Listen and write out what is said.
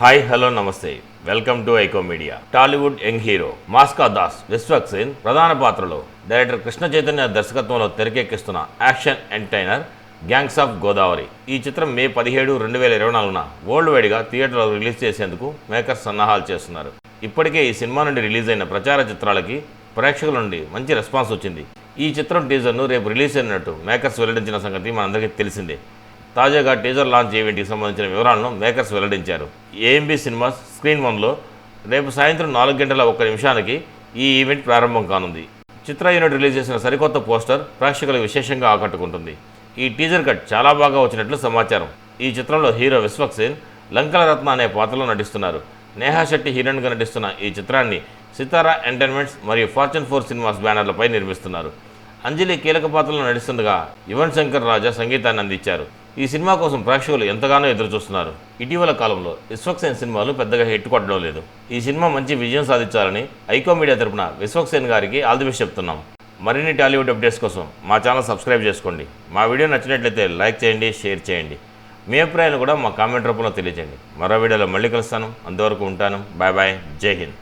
Hi hello namaste welcome to iQOO media Tollywood young hero Mass ka Das Vishwak Sen ప్రధాన పాత్రలో director Krishna Chaitanya దర్శకత్వంలో తెరకెక్కిస్తున్న action entertainer gangs of Godavari ఈ చిత్రం మే పదిహేడు రెండు వేల ఇరవై నాలుగున వరల్డ్ వైడ్గా థియేటర్లో రిలీజ్ చేసేందుకు మేకర్స్ సన్నాహాలు చేస్తున్నారు. ఇప్పటికే ఈ సినిమా నుండి రిలీజ్ అయిన ప్రచార చిత్రాలకి ప్రేక్షకుల నుండి మంచి రెస్పాన్స్ వచ్చింది. ఈ చిత్రం టీజర్ను రేపు రిలీజ్ అయినట్టు మేకర్స్ వెల్లడించిన సంగతి మనందరికీ తెలిసిందే. తాజాగా టీజర్ లాంచ్ ఈవెంట్కి సంబంధించిన వివరాలను మేకర్స్ వెల్లడించారు. ఏఎంబీ సినిమాస్ స్క్రీన్ వన్లో రేపు సాయంత్రం నాలుగు గంటల ఒక్క నిమిషానికి ఈ ఈవెంట్ ప్రారంభం కానుంది. చిత్ర యూనిట్ రిలీజ్ చేసిన సరికొత్త పోస్టర్ ప్రేక్షకులు విశేషంగా ఆకట్టుకుంటుంది. ఈ టీజర్ కట్ చాలా బాగా వచ్చినట్లు సమాచారం. ఈ చిత్రంలో హీరో విశ్వక్ సేన్ లంకల రత్న అనే పాత్రలో నటిస్తున్నారు. నేహా శెట్టి హీరోయిన్గా నటిస్తున్న ఈ చిత్రాన్ని సితారా ఎంటర్టైన్మెంట్స్ మరియు ఫార్చ్యూన్ ఫోర్ సినిమాస్ బ్యానర్లపై నిర్మిస్తున్నారు. అంజలి కీలక పాత్రలో నటిస్తుండగా యువన్ శంకర్ రాజా సంగీతాన్ని అందించారు. ఈ సినిమా కోసం ప్రేక్షకులు ఎంతగానో ఎదురుచూస్తున్నారు. ఇటీవల కాలంలో విశ్వక్సేన్ సినిమాలు పెద్దగా హిట్ కొట్టడం లేదు. ఈ సినిమా మంచి విజయం సాధించాలని ఐకో మీడియా తరపున విశ్వక్సేన్ గారికి ఆల్ ది బెస్ట్ చెప్తున్నాం. మరిన్ని టాలీవుడ్ అప్డేట్స్ కోసం మా ఛానల్ సబ్స్క్రైబ్ చేసుకోండి. మా వీడియో నచ్చినట్లయితే లైక్ చేయండి షేర్ చేయండి. మీ అభిప్రాయాలు కూడా మా కామెంట్ రూపంలో తెలియజేయండి. మరో వీడియోలో మళ్ళీ కలుస్తాను. అంతవరకు ఉంటాను. Bye bye. జై హింద్.